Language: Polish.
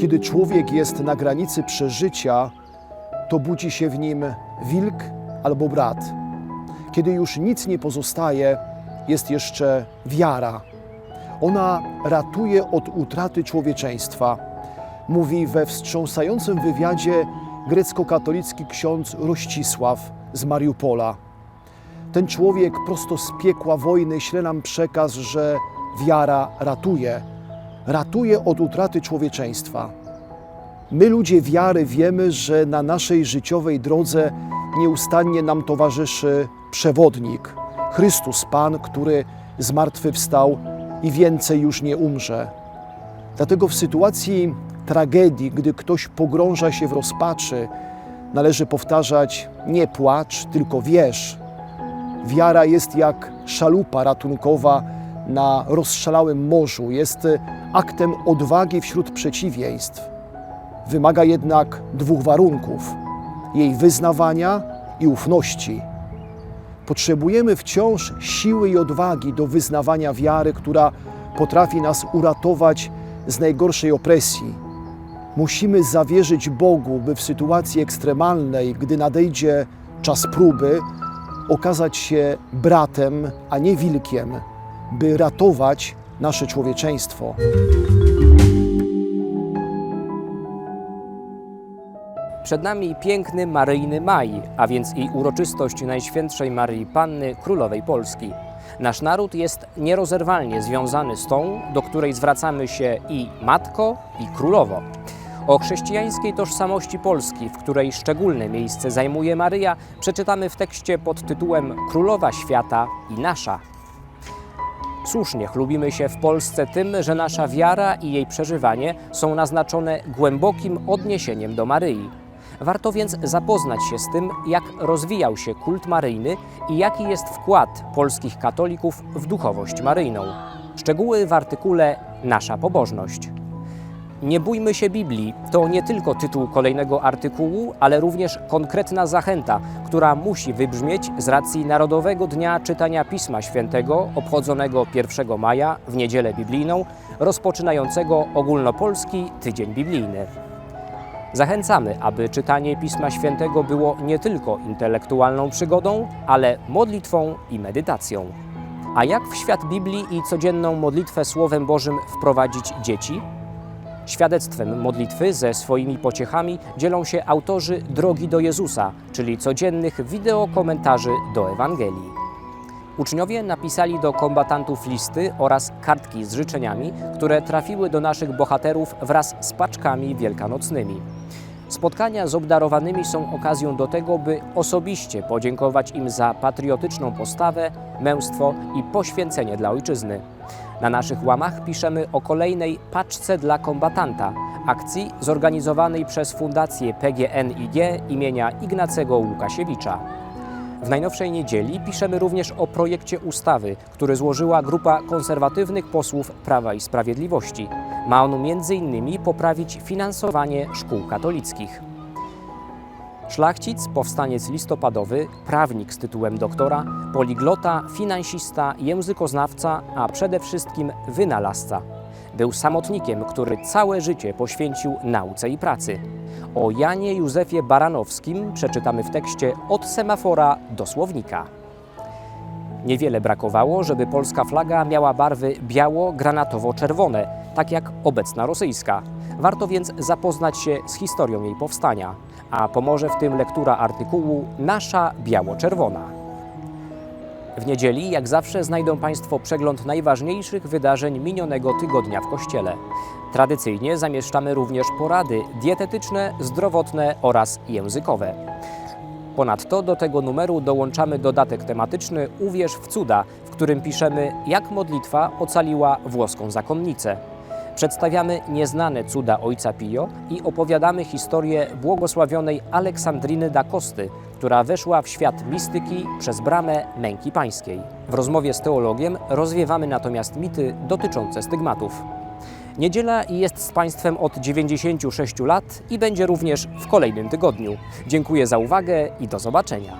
Kiedy człowiek jest na granicy przeżycia, to budzi się w nim wilk albo brat. Kiedy już nic nie pozostaje, jest jeszcze wiara. Ona ratuje od utraty człowieczeństwa. Mówi we wstrząsającym wywiadzie grecko-katolicki ksiądz Rościsław z Mariupola. Ten człowiek prosto z piekła wojny śle nam przekaz, że wiara ratuje. Ratuje od utraty człowieczeństwa. My, ludzie wiary, wiemy, że na naszej życiowej drodze nieustannie nam towarzyszy przewodnik Chrystus Pan, który zmartwychwstał i więcej już nie umrze. Dlatego w sytuacji tragedii, gdy ktoś pogrąża się w rozpaczy, należy powtarzać: Nie płacz, tylko wierz. Wiara jest jak szalupa ratunkowa na rozszalałym morzu, jest aktem odwagi wśród przeciwieństw. Wymaga jednak dwóch warunków: jej wyznawania i ufności. Potrzebujemy wciąż siły i odwagi do wyznawania wiary, która potrafi nas uratować z najgorszej opresji. Musimy zawierzyć Bogu, by w sytuacji ekstremalnej, gdy nadejdzie czas próby, okazać się bratem, a nie wilkiem, by ratować nasze człowieczeństwo. Przed nami piękny Maryjny Maj, a więc i uroczystość Najświętszej Maryi Panny Królowej Polski. Nasz naród jest nierozerwalnie związany z tą, do której zwracamy się i matko, i królowo. O chrześcijańskiej tożsamości Polski, w której szczególne miejsce zajmuje Maryja, przeczytamy w tekście pod tytułem Królowa Świata i Nasza. Słusznie chlubimy się w Polsce tym, że nasza wiara i jej przeżywanie są naznaczone głębokim odniesieniem do Maryi. Warto więc zapoznać się z tym, jak rozwijał się kult maryjny i jaki jest wkład polskich katolików w duchowość maryjną. Szczegóły w artykule Nasza pobożność. Nie bójmy się Biblii to nie tylko tytuł kolejnego artykułu, ale również konkretna zachęta, która musi wybrzmieć z racji Narodowego Dnia Czytania Pisma Świętego, obchodzonego 1 maja w niedzielę biblijną, rozpoczynającego ogólnopolski Tydzień Biblijny. Zachęcamy, aby czytanie Pisma Świętego było nie tylko intelektualną przygodą, ale modlitwą i medytacją. A jak w świat Biblii i codzienną modlitwę Słowem Bożym wprowadzić dzieci? Świadectwem modlitwy ze swoimi pociechami dzielą się autorzy Drogi do Jezusa, czyli codziennych wideokomentarzy do Ewangelii. Uczniowie napisali do kombatantów listy oraz kartki z życzeniami, które trafiły do naszych bohaterów wraz z paczkami wielkanocnymi. Spotkania z obdarowanymi są okazją do tego, by osobiście podziękować im za patriotyczną postawę, męstwo i poświęcenie dla ojczyzny. Na naszych łamach piszemy o kolejnej paczce dla kombatanta, akcji zorganizowanej przez Fundację PGNiG imienia Ignacego Łukasiewicza. W najnowszej niedzieli piszemy również o projekcie ustawy, który złożyła grupa konserwatywnych posłów Prawa i Sprawiedliwości. Ma on m.in. poprawić finansowanie szkół katolickich. Szlachcic, powstaniec listopadowy, prawnik z tytułem doktora, poliglota, finansista, językoznawca, a przede wszystkim wynalazca. Był samotnikiem, który całe życie poświęcił nauce i pracy. O Janie Józefie Baranowskim przeczytamy w tekście Od semafora do słownika. Niewiele brakowało, żeby polska flaga miała barwy biało-granatowo-czerwone, tak jak obecna rosyjska. Warto więc zapoznać się z historią jej powstania, a pomoże w tym lektura artykułu Nasza biało-czerwona. W niedzieli, jak zawsze, znajdą Państwo przegląd najważniejszych wydarzeń minionego tygodnia w Kościele. Tradycyjnie zamieszczamy również porady dietetyczne, zdrowotne oraz językowe. Ponadto do tego numeru dołączamy dodatek tematyczny Uwierz w cuda, w którym piszemy, jak modlitwa ocaliła włoską zakonnicę. Przedstawiamy nieznane cuda ojca Pio i opowiadamy historię błogosławionej Aleksandriny da Kosty, która weszła w świat mistyki przez bramę męki pańskiej. W rozmowie z teologiem rozwiewamy natomiast mity dotyczące stygmatów. Niedziela jest z Państwem od 96 lat i będzie również w kolejnym tygodniu. Dziękuję za uwagę i do zobaczenia.